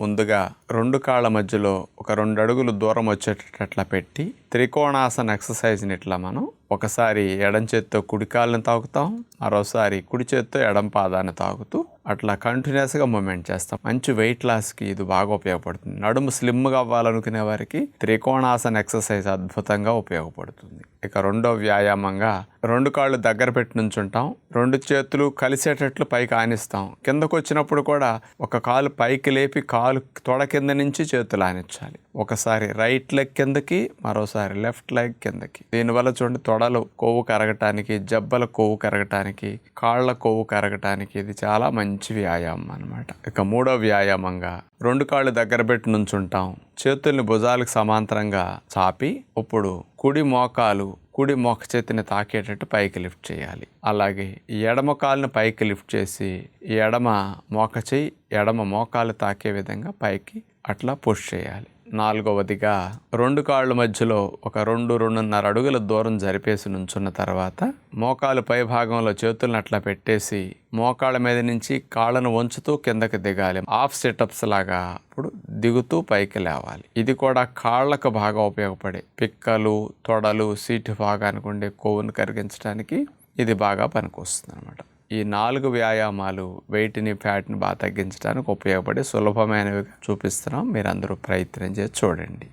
ముందుగా రెండు కాళ్ళ మధ్యలో ఒక రెండు అడుగులు దూరం వచ్చేటట్లా పెట్టి త్రికోణాసన ఎక్సర్సైజ్ని ఇట్లా మనం ఒకసారి ఎడం చేత్తో కుడి కాళ్ళని తాకుతాం మరోసారి కుడి చేత్తో ఎడం పాదాన్ని తాకుతూ అట్లా కంటిన్యూస్గా మూమెంట్ చేస్తాం. మంచి వెయిట్ లాస్కి ఇది బాగా ఉపయోగపడుతుంది. నడుము స్లిమ్గా అవ్వాలనుకునే వారికి త్రికోణాసన ఎక్సర్సైజ్ అద్భుతంగా ఉపయోగపడుతుంది. ఇక రెండో వ్యాయామంగా రెండు కాళ్ళు దగ్గర పెట్టి నుంచుంటాం. రెండు చేతులు కలిసేటట్లు పైకి ఆనిస్తాం. కిందకు వచ్చినప్పుడు కూడా ఒక కాలు పైకి లేపి కాలు తొడ కింద నుంచి చేతులు ఆనించాలి ఒకసారి రైట్ లెగ్ కిందకి మరోసారి లెఫ్ట్ లెగ్ కిందకి. దీనివల్ల చూడండి తొడలు కొవ్వు కరగటానికి జబ్బల కొవ్వు కరగటానికి కాళ్ళ కొవ్వు కరగటానికి ఇది చాలా మంచి వ్యాయామం అన్నమాట. ఇక మూడో వ్యాయామంగా రెండు కాళ్ళు దగ్గర పెట్టి నుంచుంటాం. చేతుల్ని భుజాలకు సమాంతరంగా చాపి ఇప్పుడు కుడి మోకాలు కుడి మోక చేతిని తాకేటట్టు పైకి లిఫ్ట్ చేయాలి. అలాగే ఈ ఎడమ కాలుని పైకి లిఫ్ట్ చేసి ఈ ఎడమ మోక చేయి ఎడమ మోకాలు తాకే విధంగా పైకి అట్లా పుష్ చేయాలి. నాలుగవదిగా రెండు కాళ్ళ మధ్యలో ఒక రెండు రెండున్నర అడుగుల దూరం జరిపేసి నుంచున్న తర్వాత మోకాలు పై భాగంలో చేతులను అట్లా పెట్టేసి మోకాళ్ళ మీద నుంచి కాళ్ళను వంచుతూ కిందకి దిగాలి. ఆఫ్ సెటప్స్ లాగా ఇప్పుడు దిగుతూ పైకి లేవాలి. ఇది కూడా కాళ్ళకు బాగా ఉపయోగపడే పిక్కలు తొడలు సీటు భాగానికి ఉండే కొవ్వును కరిగించడానికి ఇది బాగా పనికొస్తుంది అనమాట ఈ నాలుగు వ్యాయామాలు వెయిట్ని ఫ్యాట్ని బాగా తగ్గించడానికి ఉపయోగపడే సులభమైనవిగా చూపిస్తున్నాం. మీరందరూ ప్రయత్నం చేసి చూడండి.